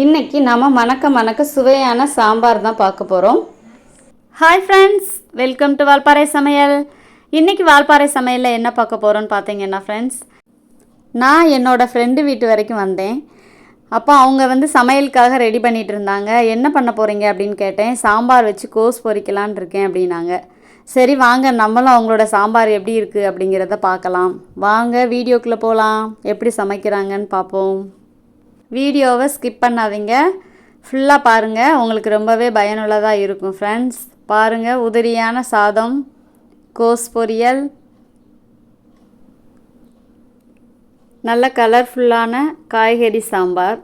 இன்னைக்கு நம்ம மணக்க மணக்க சுவையான சாம்பார் தான் பார்க்க போகிறோம் hi friends welcome to Valparai சமையல். இன்னைக்கு வால்பாறை சமையலில் என்ன பார்க்க போகிறோன்னு பார்த்தீங்கன்னா ஃப்ரெண்ட்ஸ் நான் என்னோடய ஃப்ரெண்டு வீட்டு வரைக்கும் வந்தேன். அப்போ அவங்க வந்து சமையலுக்காக ரெடி பண்ணிகிட்டு இருந்தாங்க. என்ன பண்ண போகிறீங்க அப்படின்னு கேட்டேன். சாம்பார் வச்சு கோஸ் பொறிக்கலான் இருக்கேன் அப்படின்னாங்க. சரி வாங்க நம்மளும் அவங்களோட சாம்பார் எப்படி இருக்குது அப்படிங்கிறத பார்க்கலாம். வாங்க வீடியோக்குள்ளே போகலாம் எப்படி சமைக்கிறாங்கன்னு பார்ப்போம். வீடியோவை ஸ்கிப் பண்ணாதீங்க. ஃபுல்லாக பாருங்கள் உங்களுக்கு ரொம்பவே பயனுள்ளதாக இருக்கும் ஃப்ரெண்ட்ஸ் பாருங்கள் உதிரியான சாதம் கோஸ் பொரியல். நல்ல கலர்ஃபுல்லான காய்கறி சாம்பார்.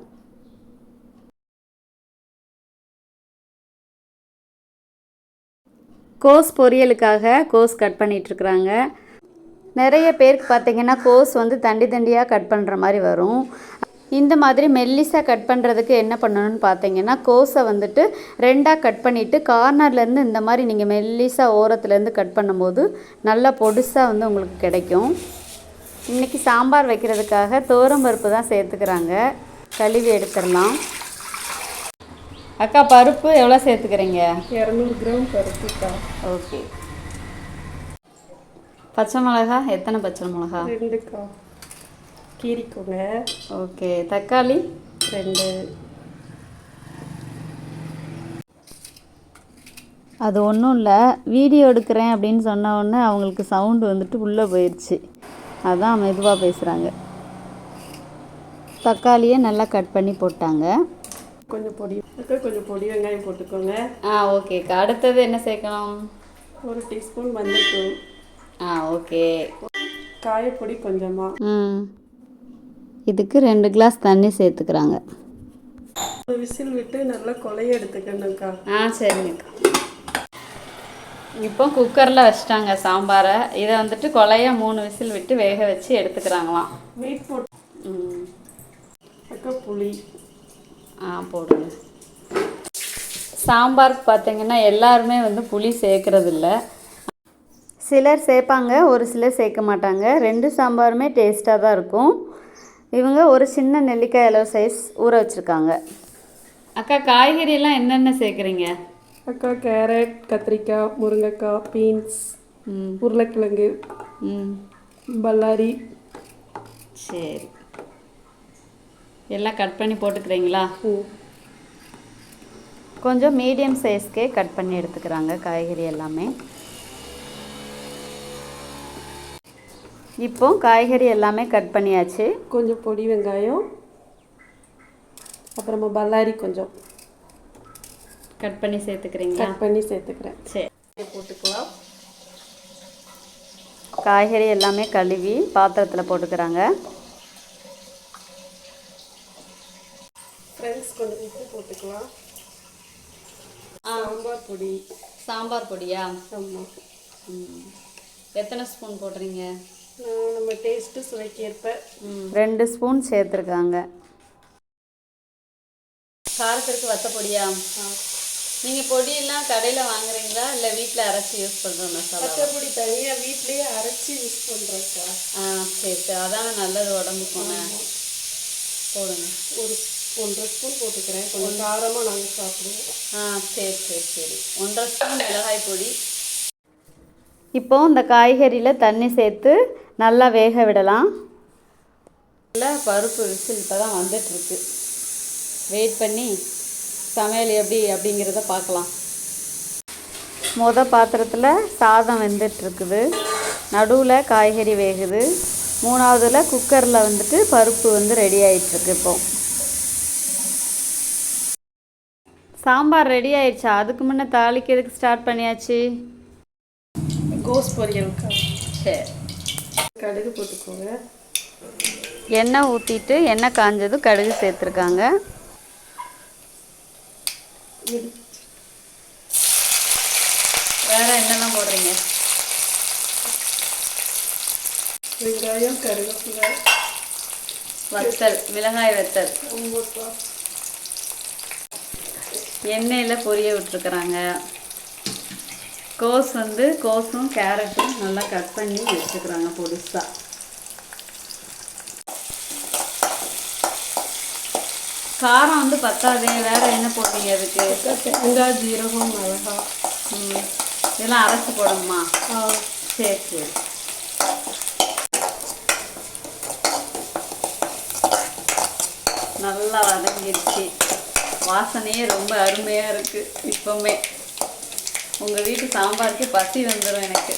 கோஸ் பொரியலுக்காக கோஸ் கட் பண்ணிகிட்ருக்குறாங்க நிறைய பேருக்கு பார்த்தீங்கன்னா கோஸ் வந்து தண்டி தண்டியாக கட் பண்ணுற மாதிரி வரும். இந்த மாதிரி மெல்லிஸாக கட் பண்ணுறதுக்கு என்ன பண்ணணும்னு பார்த்தீங்கன்னா கோஸை வந்துட்டு ரெண்டாக கட் பண்ணிவிட்டு கார்னர்லேருந்து இந்த மாதிரி நீங்கள் மெல்லிஸாக ஓரத்துலேருந்து கட் பண்ணும்போது நல்லா பொடுசாக வந்து உங்களுக்கு கிடைக்கும். இன்றைக்கி சாம்பார் வைக்கிறதுக்காக பருப்பு தான் சேர்த்துக்கிறாங்க. கழுவி எடுத்துடலாம். அக்கா பருப்பு எவ்வளோ சேர்த்துக்கிறீங்க? இரநூறு கிராம் பருப்புக்கா ஓகே. பச்சை மிளகா எத்தனை பச்சை மிளகா? ரெண்டுக்கா கீரிக்கோங்க ஓகே தக்காளி? ரெண்டு. அது ஒன்றும் இல்லை வீடியோ எடுக்கிறேன் அப்படின்னு சொன்ன உடனே அவங்களுக்கு சவுண்டு வந்துட்டு உள்ளே போயிடுச்சு அதான் மெதுவாக பேசுகிறாங்க தக்காளியை நல்லா கட் பண்ணி போட்டாங்க. கொஞ்சம் பொடி கொஞ்சம் பொடி வெங்காயம் போட்டுக்கோங்க. ஆ ஓகேக்கா அடுத்தது என்ன சேர்க்கணும்? ஒரு டீஸ்பூன் மஞ்சள்தூள் ஆ ஓகே. காயப்பொடி கொஞ்சமாக ம். இதுக்கு ரெண்டு கிளாஸ் தண்ணி சேர்த்துக்கிறாங்க. ஒரு விசில் விட்டு நல்லா கொலைய எடுத்துக்கணும்க்கா. ஆ சரிங்கக்கா. இப்போ குக்கரில் வச்சிட்டாங்க சாம்பாரை. இதை வந்துட்டு கொலைய மூணு விசில் விட்டு வேக வச்சு எடுத்துக்கிறாங்களாம். வெயிட் போட்டு புளி. ஆ போடுங்க. சாம்பாருக்கு பார்த்தீங்கன்னா எல்லாருமே வந்து புளி சேர்க்கறது இல்ல சிலர் சேர்ப்பாங்க ஒரு சிலர் சேர்க்க மாட்டாங்க. ரெண்டு சாம்பாருமே டேஸ்ட்டாக தான் இருக்கும். இவங்க ஒரு சின்ன நெல்லிக்காய் அளவு சைஸ் ஊற வச்சுருக்காங்க. அக்கா காய்கறியெல்லாம் என்னென்ன சேர்க்குறீங்க? அக்கா கேரட் கத்திரிக்காய் முருங்கைக்காய் பீன்ஸ் உருளைக்கிழங்கு ம். பல்லாரி. சரி. எல்லாம் கட் பண்ணி போட்டுக்கிறீங்களா. கொஞ்சம் மீடியம் சைஸ்க்கே கட் பண்ணி எடுத்துக்கிறாங்க காய்கறி எல்லாமே. இப்போ காய்கறி எல்லாமே கட் பண்ணியாச்சு. கொஞ்சம் பொடி வெங்காயம் அப்புறமா பல்லாரி கொஞ்சம். கட் பண்ணி சேர்த்துக்கிறீங்களா? கட் பண்ணி சேர்த்துக்கிறேன். சரி. போட்டுக்கலாம். காய்கறி எல்லாமே கழுவி பாத்திரத்தில் போட்டுக்கிறாங்க. ஃப்ரெண்ட்ஸ் கொஞ்சம் உப்பு போட்டுக்கலாம். சாம்பார் பொடி. சாம்பார் பொடியா? ஆமாம் எத்தனை ஸ்பூன் போடுறீங்க? நம்ம டேஸ்ட்டு சுவைக்கேற்ப ரெண்டு ஸ்பூன் சேர்த்துருக்காங்க. காரத்திற்கு வத்த பொடியா? நீங்கள் பொடியெல்லாம் கடையில் வாங்குறீங்களா? இல்லை வீட்டில் அரைச்சி யூஸ் பண்ணுற மசாலா பச்சைப்பொடி தனியாக வீட்லேயே அரைச்சி யூஸ் பண்ணுறேன்க்கா ஆ சரி சரி. அதான நல்லது உடம்புக்குங்க போடுங்க. ஒரு ஒன்றரை ஸ்பூன் போட்டுக்கிறேன். கொஞ்சம் காரமாக நாங்கள் சாப்பிடுவோம். ஆ சரி சரி சரி. ஒன்றரை ஸ்பூன் மிளகாய் பொடி. இப்போ இந்த காய்கறியில் தண்ணி சேர்த்து நல்லா வேக விடலாம். நல்லா பருப்பு விசில் இப்போ தான் வந்துட்டுருக்கு. வெயிட் பண்ணி சமையல் எப்படி அப்படிங்கிறத பார்க்கலாம். மொத பாத்திரத்தில் சாதம் வெந்துட்டுருக்குது. நடுவில் காய்கறி வேகுது. மூணாவதுல குக்கரில் வந்துட்டு பருப்பு வந்து ரெடி ஆயிட்டுருக்கு இப்போ. சாம்பார் ரெடி ஆயிடுச்சா? அதுக்கு முன்னே தாளிக்கிறதுக்கு ஸ்டார்ட் பண்ணியாச்சு. கோஸ் பொரியல்க்கா. சரி. கடுகு போட்டுக்கோங்க. எண்ணெய் ஊற்றிட்டு எண்ணெய் காஞ்சதும் கடுகு சேர்த்துருக்காங்க. வேறு என்னெல்லாம் போடுறீங்க? வெங்காயம் கருவேப்பிலை. வத்தல் மிளகாய் வத்தல். எண்ணெயில் பொரிய விட்டுருக்குறாங்க. கோஸ் வந்து கோஸும் கேரட்டும் நல்லா கட் பண்ணி வச்சுக்கிறாங்க பொடிசாக காரம் வந்து பத்தாதே வேற என்ன போடுறீங்க அதுக்கு? தேங்காய் ஜீரகம் மிளகா. இதெல்லாம் அரைச்சி போடணுமா? சரி சரி. நல்லா வதங்கிடுச்சு. வாசனையே ரொம்ப அருமையாக இருக்குது இப்போவுமே. உங்கள் வீட்டு சாம்பாருக்கு பசி வந்துடும் எனக்கு.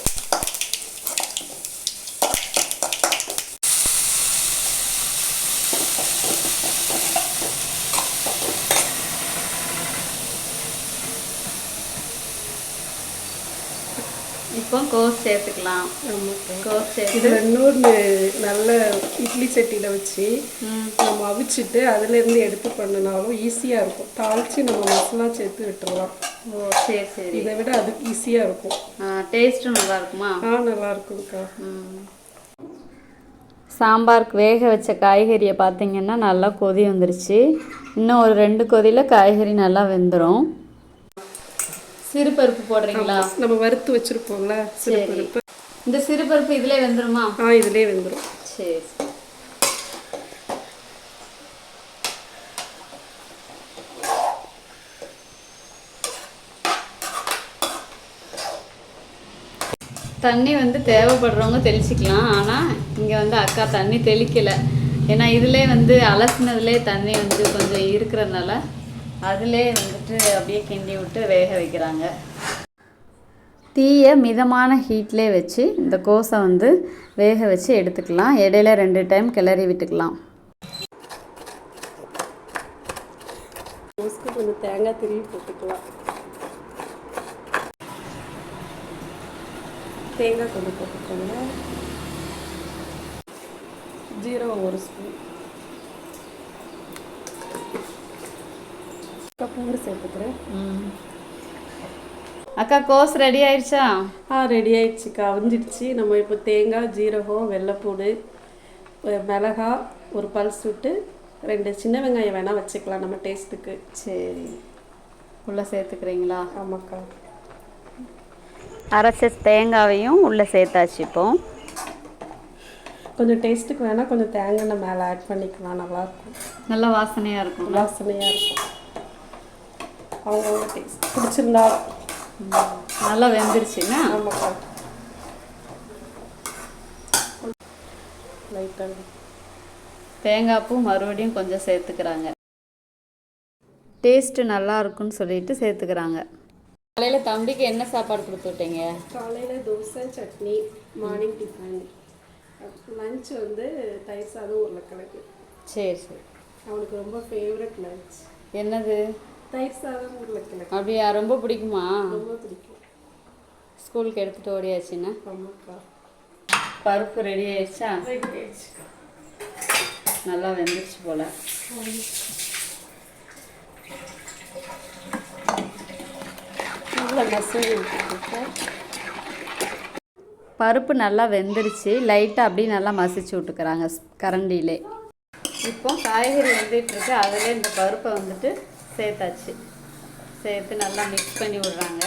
இப்போ கோஸ் சேர்த்துக்கலாம். கோஸ் சேர்த்து இதுல இன்னொரு நல்ல இட்லி சட்டியில வச்சு நம்ம அவிச்சிட்டு அதுல இருந்து எடுத்து பண்ணினாலும் ஈஸியா இருக்கும். தாளிச்சு நம்ம மசாலா சேர்த்து விட்டுறலாம். ஓ சரி சரி. இதை விட அது ஈஸியா இருக்கும். டேஸ்ட்டும் நல்லா இருக்குமா? ஆ நல்லா இருக்கும்க்கா. சாம்பாருக்கு வேக வச்ச காய்கறியை பார்த்தீங்கன்னா நல்லா கொதி வந்துருச்சு. இன்னும் ஒரு ரெண்டு கொதியில் காய்கறி நல்லா வெந்துடும் சிறுபருப்பு போடுறீங்களா? நம்ம வறுத்து வச்சிருப்போம்ல சிறுபருப்பு. இந்த சிறுபருப்பு இதிலே வெந்துருமா? ஆ இதுலயே வெந்துடும் சரி தண்ணி வந்து தேவைப்படுறவங்க தெளிச்சிக்கலாம் ஆனால் இங்கே வந்து அக்கா தண்ணி தெளிக்கலை. ஏன்னா இதிலே வந்து அலசினதுலே தண்ணி வந்து கொஞ்சம் இருக்கிறதுனால அதிலே வந்துட்டு அப்படியே கிண்டி விட்டு வேக வைக்கிறாங்க. தீயை மிதமான ஹீட்லே வச்சு இந்த கோஸை வந்து வேக வச்சு எடுத்துக்கலாம். இடையில ரெண்டு டைம் கிளறி விட்டுக்கலாம். ரோஸ்க்கு கொஞ்சம் தேங்காய் திருவி போட்டுக்கலாம். தேங்காய் கொஞ்சம் போட்டுக்கோங்க. ஜீரகம் ஒரு ஸ்பூன். பூண்டு சேர்த்துக்கிறேன். அக்கா கோஸ் ரெடி ஆயிடுச்சா ஆ ரெடி ஆயிடுச்சுக்கா. அவிஞ்சிடுச்சு நம்ம இப்போ தேங்காய் ஜீரகம் வெள்ளைப்பூடு மிளகா ஒரு பல்ஸ் விட்டு ரெண்டு சின்ன வெங்காயம் வேணால் வச்சுக்கலாம் நம்ம டேஸ்ட்டுக்கு சரி. உள்ளே சேர்த்துக்கிறீங்களா? ஆமாக்கா. அரைச்ச தேங்காவையும் உள்ளே சேர்த்தாச்சு இப்போ. கொஞ்சம் டேஸ்ட்டுக்கு வேணால் கொஞ்சம் தேங்காய் எண்ணெய் மேலே ஆட் பண்ணிக்கலாம். நல்லாயிருக்கும் நல்ல வாசனையாக இருக்கும் வாசனையாக இருக்கும். அவங்கவுங்க டேஸ்ட் பிடிச்சிருந்தா. நல்லா வெந்துருச்சுன்னா? ஆமாக்கா லைட்டாக தேங்காய் பூ மறுபடியும் கொஞ்சம் சேர்த்துக்கிறாங்க. டேஸ்ட்டு நல்லா இருக்குன்னு சொல்லிட்டு சேர்த்துக்கிறாங்க. காலையில் தம்பிக்கு என்ன சாப்பாடு கொடுத்து விட்டீங்க? காலையில் dosa chutney morning tiffin lunch வந்து தயிர் சாதம் உருளைக்கிழங்கு. சரி சரி. அவனுக்கு ரொம்ப ஃபேவரட் லஞ்ச் என்னது? தயிர் சாதம் உருளைக்கிழங்கு அப்படியா? ரொம்ப பிடிக்குமா? ரொம்ப பிடிக்கும். ஸ்கூலுக்கு எடுத்துகிட்டு ஓடியாச்சுன்னா? பருப்பு ரெடி ஆயிடுச்சா? நல்லா வெந்துருச்சு போல். பருப்பு நல்லா வெந்துருச்சு. லைட்டாக அப்படியே நல்லா மசிச்சு விட்டுக்கிறாங்க கரண்டியிலே. இப்போ காய்கறி வெந்துட்டு இருக்கு. அதில் இந்த பருப்பை வந்துட்டு சேர்த்தாச்சு. சேர்த்து நல்லா மிக்ஸ் பண்ணி விடுறாங்க.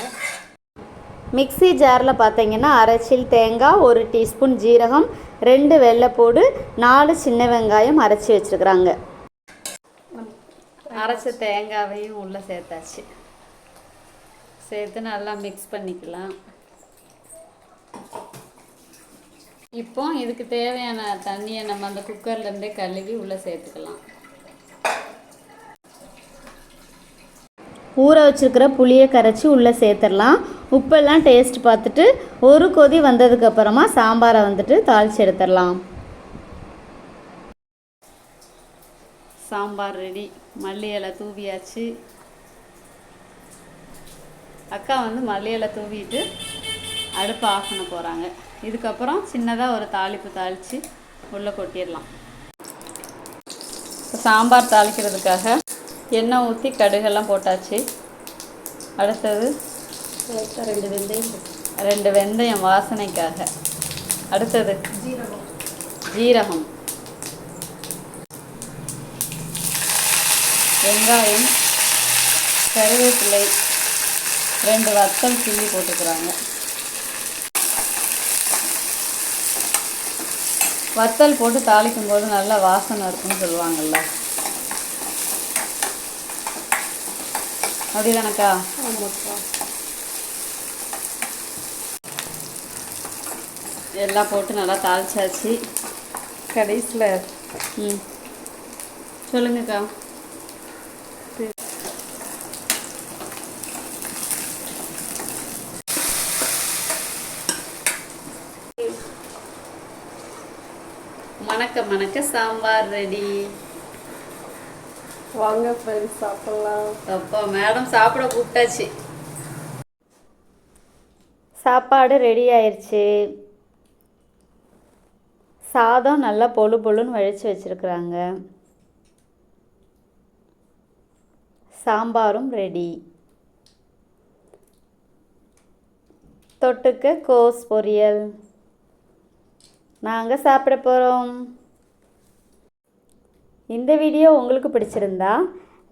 மிக்ஸி ஜாரில் பார்த்தீங்கன்னா அரைச்சில் தேங்காய் ஒரு டீஸ்பூன் ஜீரகம் ரெண்டு வெள்ளைப்பூடு நாலு சின்ன வெங்காயம் அரைச்சி வச்சுருக்குறாங்க. அரைச்ச தேங்காவையும் உள்ளே சேர்த்தாச்சு. சேர்த்து நல்லா மிக்ஸ் பண்ணிக்கலாம். இப்போ இதுக்கு தேவையான தண்ணியை நம்ம அந்த குக்கர்லேருந்தே கழுவி உள்ளே சேர்த்துக்கலாம். ஊற வச்சுருக்கிற புளியை கரைச்சி உள்ளே சேர்த்துடலாம். உப்பெல்லாம் டேஸ்ட் பார்த்துட்டு ஒரு கொதி வந்ததுக்கப்புறமா சாம்பாரை வந்துட்டு தாளித்து எடுத்துடலாம். சாம்பார் ரெடி மல்லி இலை தூவியாச்சு. அக்கா வந்து மல்லி இலை தூவிட்டு அடுப்பு ஆஃப் பண்ண போகிறாங்க இதுக்கப்புறம் சின்னதாக ஒரு தாளிப்பு தாளித்து உள்ளே கொட்டிடலாம். சாம்பார் தாளிக்கிறதுக்காக எண்ணெய் ஊற்றி கடுகெல்லாம் போட்டாச்சு. அடுத்தது ரெண்டு வெந்தயம் ரெண்டு வெந்தயம் வாசனைக்காக. அடுத்தது ஜீரகம். ஜீரகம் வெங்காயம் கருவேப்பிலை ரெண்டு வத்தல் கிள்ளி போட்டுக்கிறாங்க. வத்தல் போட்டு தாளிக்கும் போது நல்ல வாசனை இருக்குன்னு சொல்லுவாங்கல்ல. அப்படிதானக்கா? ஆமாக்கா. எல்லாம் போட்டு நல்லா தாளிச்சாச்சு. கடைசியில் ம். சொல்லுங்கக்கா. மணக்க மணக்க சாம்பார் ரெடி வாங்க ஃப்ரெண்ட்ஸ் சாப்பிட்லாம். அப்பா மேடம் சாப்பிட கூப்பிட்டாச்சு. சாப்பாடு ரெடி ஆயிடுச்சு சாதம் நல்லா பொழு பொழுன்னு வழித்து வச்சுருக்குறாங்க. சாம்பாரும் ரெடி தொட்டுக்க கோஸ் பொரியல். நாங்கள் சாப்பிட போகிறோம் இந்த வீடியோ உங்களுக்கு பிடிச்சிருந்தா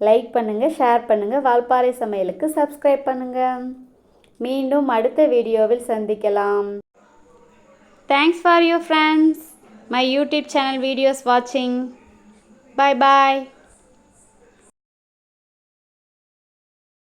லைக் பண்ணுங்கள் ஷேர் பண்ணுங்கள் வால்பாறை சமையலுக்கு சப்ஸ்கிரைப் பண்ணுங்கள் மீண்டும் அடுத்த வீடியோவில் சந்திக்கலாம். Thanks for you friends my YouTube channel videos வாட்சிங் பாய் பாய்